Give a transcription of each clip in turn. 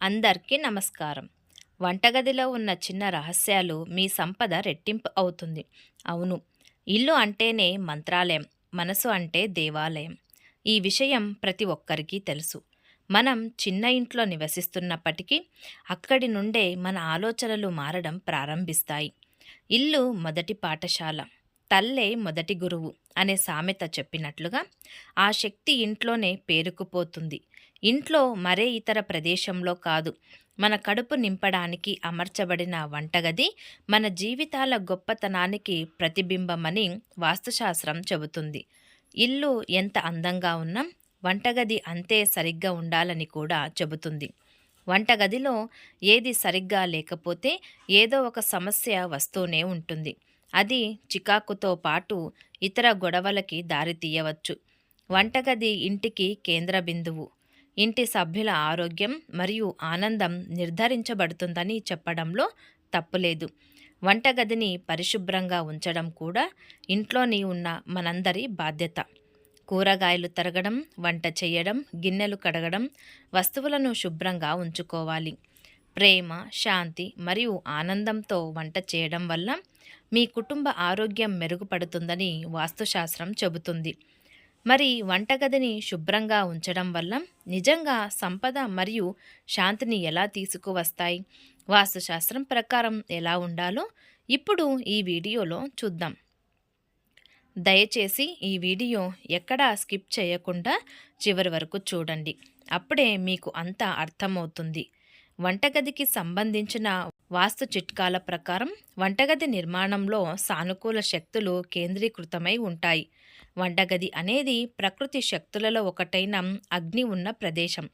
అందరికీ నమస్కారం. వంటగదిలో ఉన్న చిన్న రహస్యాలు మీ సంపద రెట్టింపు అవుతుంది. అవును ఇల్లు అంటేనే మంత్రాలయం మనసు అంటే దేవాలయం. ఈ విషయం ప్రతి ఒక్కరికి తెలుసు. మనం చిన్న ఇంట్లో నివసిస్తున్నప్పటికీ అక్కడి నుండే మన ఆలోచనలు మారడం ప్రారంభిస్తాయి. ఇల్లు మొదటి పాఠశాల తల్లే మొదటి గురువు అనే సామెత చెప్పినట్లుగా ఆ శక్తి ఇంట్లోనే పేరుకుపోతుంది. ఇంట్లో మరే ఇతర ప్రదేశంలో కాదు. మన కడుపు నింపడానికి అమర్చబడిన వంటగది మన జీవితాల గొప్పతనానికి ప్రతిబింబమని వాస్తుశాస్త్రం చెబుతుంది. ఇల్లు ఎంత అందంగా ఉన్నా వంటగది అంతే సరిగ్గా ఉండాలని కూడా చెబుతుంది. వంటగదిలో ఏది సరిగ్గా లేకపోతే ఏదో ఒక సమస్య వస్తూనే ఉంటుంది. అది చికాకుతో పాటు ఇతర గొడవలకి దారితీయవచ్చు. వంటగది ఇంటికి కేంద్ర బిందువు ఇంటి సభ్యుల ఆరోగ్యం మరియు ఆనందం నిర్ధారించబడుతుందని చెప్పడంలో తప్పులేదు. వంటగదిని పరిశుభ్రంగా ఉంచడం కూడా ఇంట్లోని ఉన్న మనందరి బాధ్యత. కూరగాయలు తరగడం వంట చేయడం గిన్నెలు కడగడం వస్తువులను శుభ్రంగా ఉంచుకోవాలి. ప్రేమ శాంతి మరియు ఆనందంతో వంట చేయడం వల్ల మీ కుటుంబ ఆరోగ్యం మెరుగుపడుతుందని వాస్తుశాస్త్రం చెబుతుంది. మరి వంటగదిని శుభ్రంగా ఉంచడం వల్ల నిజంగా సంపద మరియు శాంతిని ఎలా తీసుకువస్తాయి? వాస్తుశాస్త్రం ప్రకారం ఎలా ఉండాలో ఇప్పుడు ఈ వీడియోలో చూద్దాం. దయచేసి ఈ వీడియో ఎక్కడా స్కిప్ చేయకుండా చివరి వరకు చూడండి. అప్పుడే మీకు అంతా అర్థమవుతుంది. వంటగదికి సంబంధించిన వాస్తు చిట్కాల ప్రకారం వంటగది నిర్మాణంలో సానుకూల శక్తులు కేంద్రీకృతమై ఉంటాయి. వంటగది అనేది ప్రకృతి శక్తులలో ఒకటైన అగ్ని ఉన్న ప్రదేశం.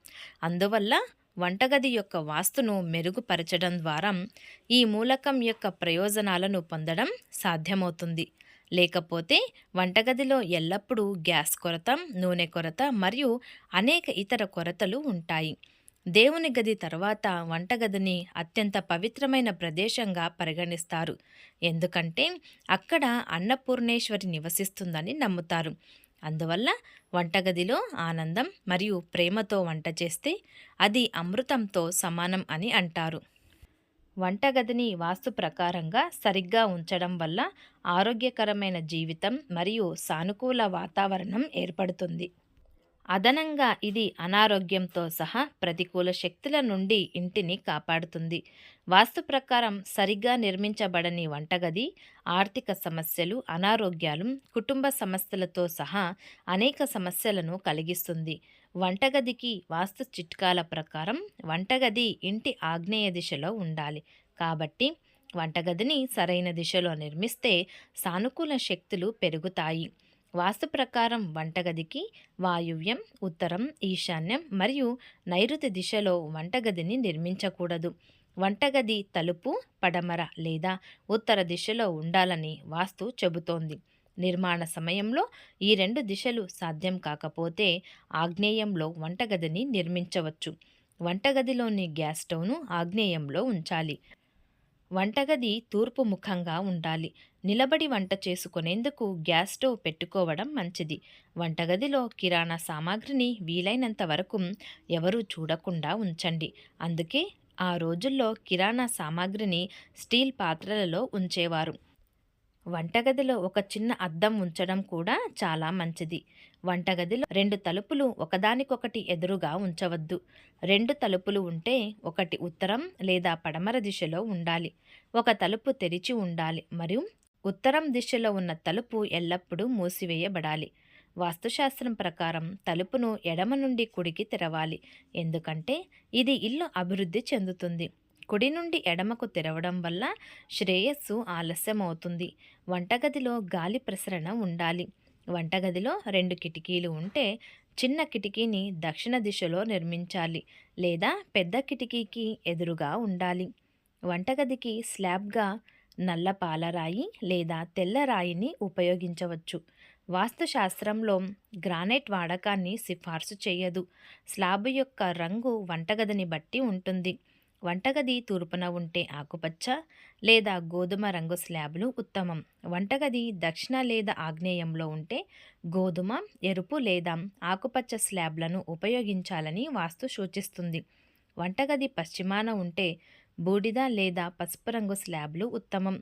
అందువల్ల వంటగది యొక్క వాస్తును మెరుగుపరచడం ద్వారా ఈ మూలకం యొక్క ప్రయోజనాలను పొందడం సాధ్యమవుతుంది. లేకపోతే వంటగదిలో ఎల్లప్పుడూ గ్యాస్ కొరత నూనె కొరత మరియు అనేక ఇతర కొరతలు ఉంటాయి. దేవుని గది తర్వాత వంటగదిని అత్యంత పవిత్రమైన ప్రదేశంగా పరిగణిస్తారు. ఎందుకంటే అక్కడ అన్నపూర్ణేశ్వరి నివసిస్తుందని నమ్ముతారు. అందువల్ల వంటగదిలో ఆనందం మరియు ప్రేమతో వంట చేస్తే అది అమృతంతో సమానం అని అంటారు. వంటగదిని వాస్తు ప్రకారంగా సరిగ్గా ఉంచడం వల్ల ఆరోగ్యకరమైన జీవితం మరియు సానుకూల వాతావరణం ఏర్పడుతుంది. అదనంగా ఇది అనారోగ్యంతో సహా ప్రతికూల శక్తుల నుండి ఇంటిని కాపాడుతుంది. వాస్తు ప్రకారం సరిగ్గా నిర్మించబడని వంటగది ఆర్థిక సమస్యలు అనారోగ్యాలు కుటుంబ సమస్యలతో సహా అనేక సమస్యలను కలిగిస్తుంది. వంటగదికి వాస్తు చిట్కాల ప్రకారం వంటగది ఇంటి ఆగ్నేయ దిశలో ఉండాలి. కాబట్టి వంటగదిని సరైన దిశలో నిర్మిస్తే సానుకూల శక్తులు పెరుగుతాయి. వాస్తు ప్రకారం వంటగదికి వాయువ్యం ఉత్తరం ఈశాన్యం మరియు నైరుతి దిశలో వంటగదిని నిర్మించకూడదు. వంటగది తలుపు పడమర లేదా ఉత్తర దిశలో ఉండాలని వాస్తు చెబుతోంది. నిర్మాణ సమయంలో ఈ రెండు దిశలు సాధ్యం కాకపోతే ఆగ్నేయంలో వంటగదిని నిర్మించవచ్చు. వంటగదిలోని గ్యాస్ స్టవ్ను ఆగ్నేయంలో ఉంచాలి. వంటగది తూర్పు ముఖంగా ఉండాలి. నిలబడి వంట చేసుకునేందుకు గ్యాస్ స్టవ్ పెట్టుకోవడం మంచిది. వంటగదిలో కిరాణా సామాగ్రిని వీలైనంత వరకు ఎవరూ చూడకుండా ఉంచండి. అందుకే ఆ రోజుల్లో కిరాణా సామాగ్రిని స్టీల్ పాత్రలలో ఉంచేవారు. వంటగదిలో ఒక చిన్న అద్దం ఉంచడం కూడా చాలా మంచిది. వంటగదిలో రెండు తలుపులు ఒకదానికొకటి ఎదురుగా ఉంచవద్దు. రెండు తలుపులు ఉంటే ఒకటి ఉత్తరం లేదా పడమర దిశలో ఉండాలి. ఒక తలుపు తెరిచి ఉండాలి. మరియు ఉత్తరం దిశలో ఉన్న తలుపు ఎల్లప్పుడూ మూసివేయబడాలి. వాస్తుశాస్త్రం ప్రకారం తలుపును ఎడమ నుండి కుడికి తెరవాలి. ఎందుకంటే ఇది ఇల్లు అభివృద్ధి చెందుతుంది. కుడి నుండి ఎడమకు తెరవడం వల్ల శ్రేయస్సు ఆలస్యం అవుతుంది వంటగదిలో గాలి ప్రసరణ ఉండాలి. వంటగదిలో రెండు కిటికీలు ఉంటే చిన్న కిటికీని దక్షిణ దిశలో నిర్మించాలి లేదా పెద్ద కిటికీకి ఎదురుగా ఉండాలి. వంటగదికి స్లాబ్గా నల్ల పాలరాయి లేదా తెల్ల రాయిని ఉపయోగించవచ్చు. వాస్తుశాస్త్రంలో గ్రానైట్ వాడకాన్ని సిఫార్సు చేయదు. స్లాబ్ యొక్క రంగు వంటగదిని బట్టి ఉంటుంది. వంటగది తూర్పున ఉంటే ఆకుపచ్చ లేదా గోధుమ రంగు స్లాబ్లు ఉత్తమం. వంటగది దక్షిణ లేదా ఆగ్నేయంలో ఉంటే గోధుమ ఎరుపు లేదా ఆకుపచ్చ స్లాబ్లను ఉపయోగించాలని వాస్తు సూచిస్తుంది. వంటగది పశ్చిమాన ఉంటే బూడిద లేదా పసుపు రంగు స్లాబ్లు ఉత్తమం.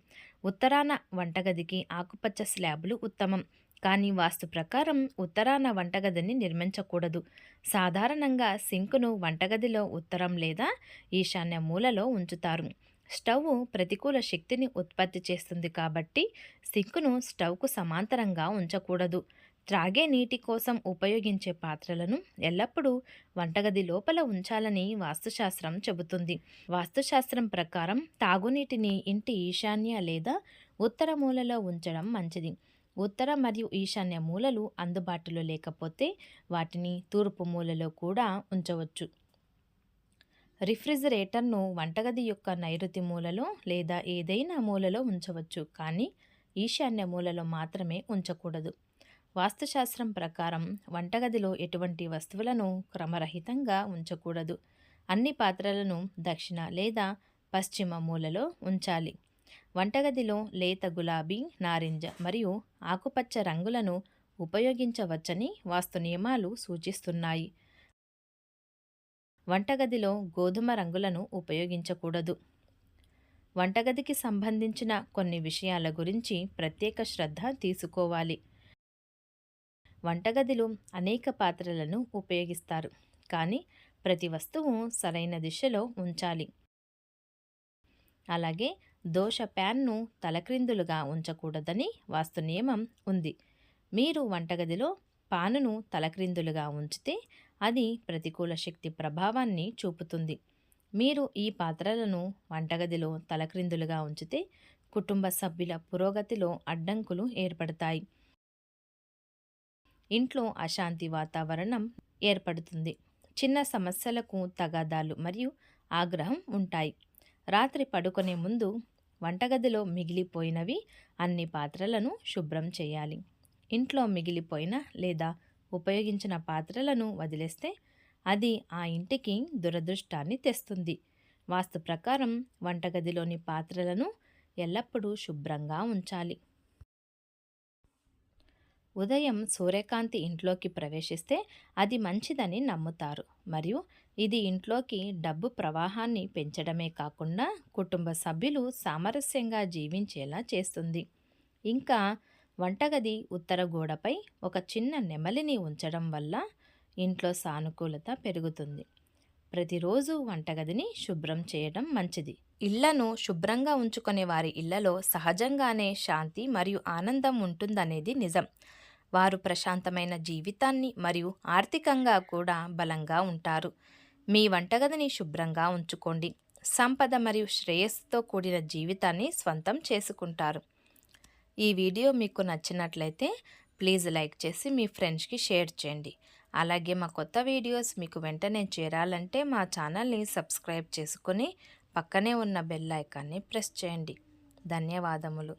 ఉత్తరాన వంటగదికి ఆకుపచ్చ స్లాబ్లు ఉత్తమం. కానీ వాస్తు ప్రకారం ఉత్తరాన వంటగదిని నిర్మించకూడదు. సాధారణంగా సింకును వంటగదిలో ఉత్తరం లేదా ఈశాన్య మూలలో ఉంచుతారు. స్టవ్ ప్రతికూల శక్తిని ఉత్పత్తి చేస్తుంది కాబట్టి సింకును స్టవ్కు సమాంతరంగా ఉంచకూడదు. త్రాగే నీటి కోసం ఉపయోగించే పాత్రలను ఎల్లప్పుడూ వంటగది లోపల ఉంచాలని వాస్తుశాస్త్రం చెబుతుంది. వాస్తుశాస్త్రం ప్రకారం తాగునీటిని ఇంటి ఈశాన్య లేదా ఉత్తర మూలలో ఉంచడం మంచిది. ఉత్తర మరియు ఈశాన్య మూలలు అందుబాటులో లేకపోతే వాటిని తూర్పు మూలలో కూడా ఉంచవచ్చు. రిఫ్రిజిరేటర్ను వంటగది యొక్క నైరుతి మూలలో లేదా ఏదైనా మూలలో ఉంచవచ్చు కానీ ఈశాన్య మూలలో మాత్రమే ఉంచకూడదు. వాస్తుశాస్త్రం ప్రకారం వంటగదిలో ఎటువంటి వస్తువులను క్రమరహితంగా ఉంచకూడదు. అన్ని పాత్రలను దక్షిణ లేదా పశ్చిమ మూలలో ఉంచాలి. వంటగదిలో లేత గులాబీ నారింజ మరియు ఆకుపచ్చ రంగులను ఉపయోగించవచ్చని వాస్తు నియమాలు సూచిస్తున్నాయి. వంటగదిలో గోధుమ రంగులను ఉపయోగించకూడదు. వంటగదికి సంబంధించిన కొన్ని విషయాల గురించి ప్రత్యేక శ్రద్ధ తీసుకోవాలి. వంటగదిలో అనేక పాత్రలను ఉపయోగిస్తారు కానీ ప్రతి వస్తువు సరైన దిశలో ఉంచాలి. అలాగే దోష ప్యాన్ను తలక్రిందులుగా ఉంచకూడదని వాస్తు నియమం ఉంది. మీరు వంటగదిలో పానును తలక్రిందులుగా ఉంచితే అది ప్రతికూల శక్తి ప్రభావాన్ని చూపుతుంది. మీరు ఈ పాత్రలను వంటగదిలో తలక్రిందులుగా ఉంచితే కుటుంబ సభ్యుల పురోగతిలో అడ్డంకులు ఏర్పడతాయి. ఇంట్లో అశాంతి వాతావరణం ఏర్పడుతుంది. చిన్న సమస్యలకు తగాదాలు మరియు ఆగ్రహం ఉంటాయి. రాత్రి పడుకునే ముందు వంటగదిలో మిగిలిపోయినవి అన్ని పాత్రలను శుభ్రం చేయాలి. ఇంట్లో మిగిలిపోయిన లేదా ఉపయోగించిన పాత్రలను వదిలేస్తే అది ఆ ఇంటికి దురదృష్టాన్ని తెస్తుంది. వాస్తు ప్రకారం వంటగదిలోని పాత్రలను ఎల్లప్పుడూ శుభ్రంగా ఉంచాలి. ఉదయం సూర్యకాంతి ఇంట్లోకి ప్రవేశిస్తే అది మంచిదని నమ్ముతారు. మరియు ఇది ఇంట్లోకి డబ్బు ప్రవాహాన్ని పెంచడమే కాకుండా కుటుంబ సభ్యులు సామరస్యంగా జీవించేలా చేస్తుంది. ఇంకా వంటగది ఉత్తర గోడపై ఒక చిన్న నెమలిని ఉంచడం వల్ల ఇంట్లో సానుకూలత పెరుగుతుంది. ప్రతిరోజు వంటగదిని శుభ్రం చేయడం మంచిది. ఇళ్ళను శుభ్రంగా ఉంచుకునే వారి ఇళ్ళలో సహజంగానే శాంతి మరియు ఆనందం ఉంటుందనేది నిజం. వారు ప్రశాంతమైన జీవితాన్ని మరియు ఆర్థికంగా కూడా బలంగా ఉంటారు. మీ వంటగదిని శుభ్రంగా ఉంచుకోండి. సంపద మరియు శ్రేయస్సుతో కూడిన జీవితాన్ని స్వంతం చేసుకుంటారు. ఈ వీడియో మీకు నచ్చినట్లయితే ప్లీజ్ లైక్ చేసి మీ ఫ్రెండ్స్కి షేర్ చేయండి. అలాగే మా కొత్త వీడియోస్ మీకు వెంటనే చేరాలంటే మా ఛానల్ని సబ్స్క్రైబ్ చేసుకుని పక్కనే ఉన్న బెల్ ఐకాన్ని ప్రెస్ చేయండి. ధన్యవాదములు.